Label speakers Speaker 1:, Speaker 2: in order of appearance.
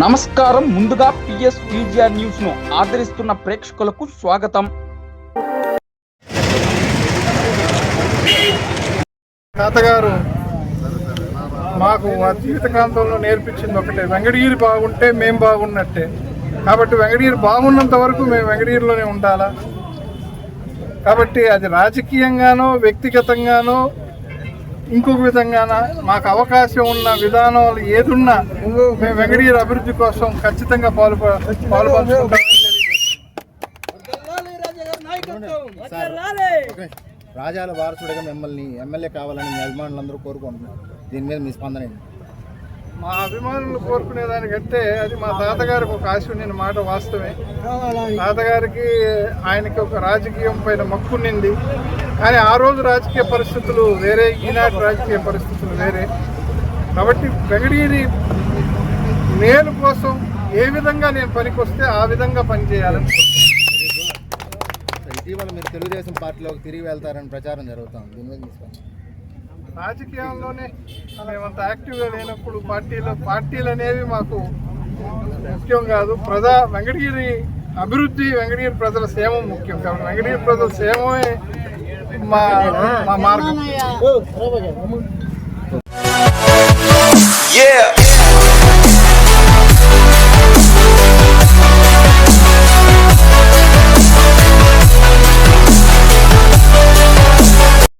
Speaker 1: నమస్కారం. ముందుగా PS VGR న్యూస్ను ఆదరిస్తున్న ప్రేక్షకులకు స్వాగతం.
Speaker 2: తాతగారు మాకు మా జీవితకాంతంలో నేర్పించింది ఒకటే వెంకటగిరి బాగుంటే మేము బాగున్నట్టే. కాబట్టి వెంకటగిరి బాగున్నంత వరకు మేము వెంకటగిరిలోనే ఉండాలా? కాబట్టి అది రాజకీయంగానో వ్యక్తిగతంగానో ఇంకొక విధంగాన మాకు అవకాశం ఉన్న విధానాలు ఏదున్నా మేము వెంకటగిరి అభివృద్ధి కోసం ఖచ్చితంగా పాలు పాల్పంచుకుంటామని
Speaker 3: రాజాల వారసుడిగా మిమ్మల్ని ఎమ్మెల్యే కావాలని మీ అభిమానులందరూ కోరుకుంటున్నారు. దీని మీద మీ స్పందన ఏంటి?
Speaker 2: మా అభిమానులు కోరుకునే దానికంటే అది మా తాతగారికి ఒక ఆశ ఉండిన మాట వాస్తవమే. తాతగారికి ఆయనకి ఒక రాజకీయం పైన మక్కునింది కానీ ఆ రోజు రాజకీయ పరిస్థితులు వేరే ఈనాటి రాజకీయ పరిస్థితులు వేరే. కాబట్టి వెంకటగిరి నేను కోసం ఏ విధంగా నేను పనికొస్తే ఆ విధంగా పనిచేయాలని
Speaker 3: ఇటీవల మీరు తెలుగుదేశం పార్టీలోకి తిరిగి వెళ్తారని ప్రచారం జరుగుతుంది. దీని మీద
Speaker 2: రాజకీయాల్లోనే మేమంత యాక్టివ్గా లేనప్పుడు పార్టీలో పార్టీలు అనేవి మాకు ముఖ్యం కాదు. ప్రజా వెంకటగిరి అభివృద్ధి వెంకటగిరి ప్రజల సేవ ముఖ్యం. కాబట్టి వెంకటగిరి ప్రజల సేవమే మా మా మార్గం.